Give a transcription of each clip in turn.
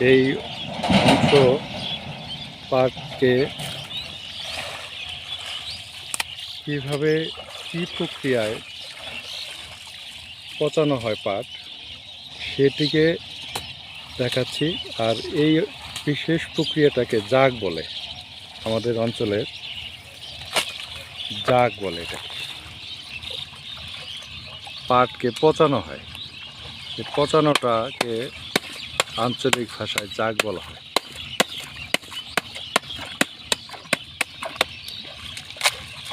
এই অংশ পাটকে কীভাবে, কী প্রক্রিয়ায় পচানো হয় পাট সেটিকে দেখাচ্ছি। আর এই বিশেষ প্রক্রিয়াটাকে জাগ বলে, আমাদের অঞ্চলের জাগ বলে এটা পাটকে পচানো হয়। পচানোটাকে আঞ্চলিক ভাষায় জাগ বলা হয়।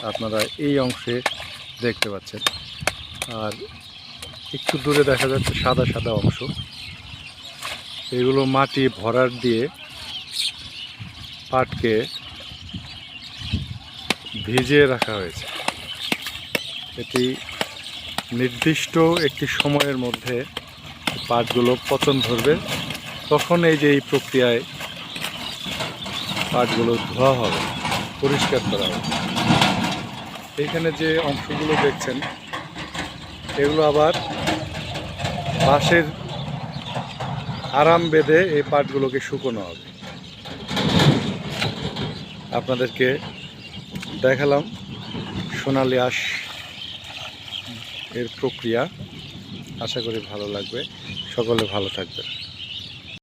আপনারা এই অংশে দেখতে পাচ্ছেন। আর একটু দূরে দেখা যাচ্ছে সাদা সাদা অংশ। এগুলো মাটি ভরাট দিয়ে পাটকে ভিজিয়ে রাখা হয়েছে। এটি নির্দিষ্ট একটি সময়ের মধ্যে পাটগুলো পচন ধরবে। তখন এই যে এই প্রক্রিয়ায় পাটগুলো ধোয়া হবে, পরিষ্কার করা হবে। এইখানে যে অংশগুলো দেখছেন, এগুলো আবার বাঁশের আরাম বেঁধে এই পাটগুলোকে শুকোনো হবে। আপনাদেরকে দেখালাম সোনালি আঁশ এর প্রক্রিয়া। আশা করি ভালো লাগবে। সকলে ভালো থাকবেন।